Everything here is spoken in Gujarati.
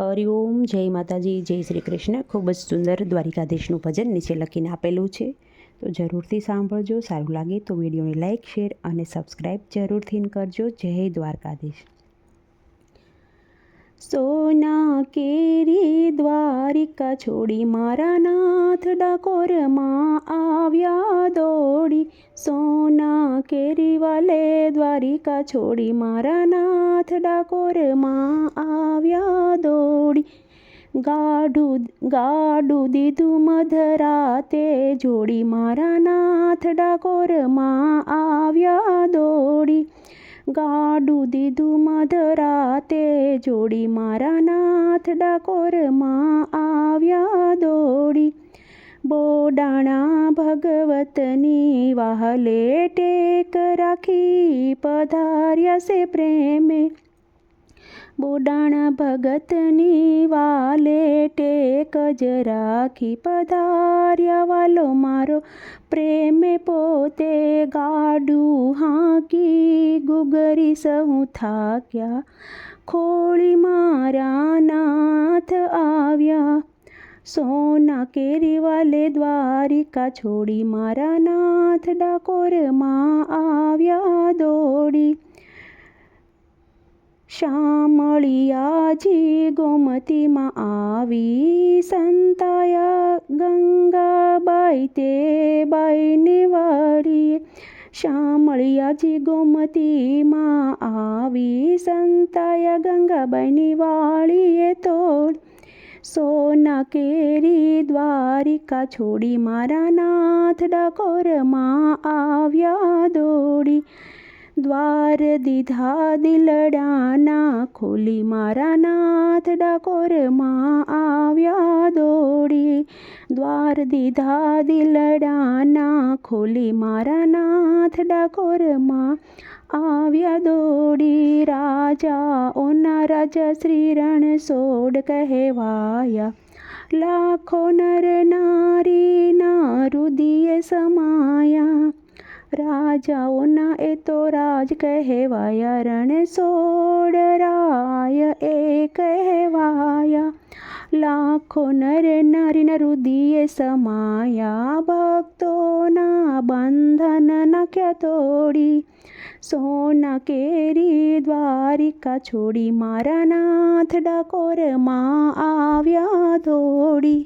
હરિઓમ જય માતાજી, જય શ્રી કૃષ્ણ. ખૂબ જ સુંદર દ્વારિકાધીશનું ભજન નીચે લખીને આપેલું છે. તો જરૂરથી સાંભળજો, સારું લાગે તો વિડીયોને લાઇક શેર અને સબસ્ક્રાઈબ જરૂરથી કરજો. જય દ્વારકાધીશ. સોના કેરી દ્વારિકા છોડી મારા નાથ ડાકોરમાં આવ્યા દોડી. સોના કેરી વાલે દ્વારિકા છોડી મારા નાથ ડાકોરમાં આવ્યા દોડી. ગાડું ગાડું દીધું મધરાતે જોડી મારા નાથ ડાકોરમાં આવ્યા દોડી. ગાડું દીધું મધરાતે જોડી મારા નાથ ડાકોરમાં દોડી બોડાણા ભગવતની વાહલે ટેક રાખી પધાર્યા છે પ્રેમે. બોડાણા ભગતની વાલે ટેક જ રાખી પધાર્યા વાલો મારો પ્રેમે પોતે ગાડું હાંકી, ગુગરી સહુ થાક્યા. ખોળી મારા નાથ આવ્યા, સોના કેરી વાલે દ્વારિકા છોડી મારા નાથ ડાકોરમાં આવ્યા દોડી. શામળિયાજી ગોમતીમાં આવી સંતાયા ગંગાબાઈ તે બાઈને વાળી શામળિયાજી ગોમતીમાં આવી સંતાયા ગંગાબાઈની વાળીએ તોડ. સોના કેરી દ્વારિકા છોડી મારા નાથ ડાકોરમાં આવ્યા દોડી. દ્વાર દીધા દિલડાના ખોલી મારા નાથ ડાકોરમાં આવ્યા દોડી. દ્વાર દીધા દિલડાના ખોલી મારા નાથ ડાકોરમાં આવ્યા દોડી. રાજા ઓના રાજા શ્રી રણછોડ કહેવાયા. લાખો નર નારીના રુદિય સમાયા રાજાઓના એ તો રાજ કહેવાય રણ સોડરાય એ કહેવાયા લાખો નર નારીના રુદિએ સમાયા ભક્તોના બંધન નાખ્યા તોડી. સોના કેરી દ્વારિકા છોડી મારા નાથ ડાકોરમાં આવ્યા દોડી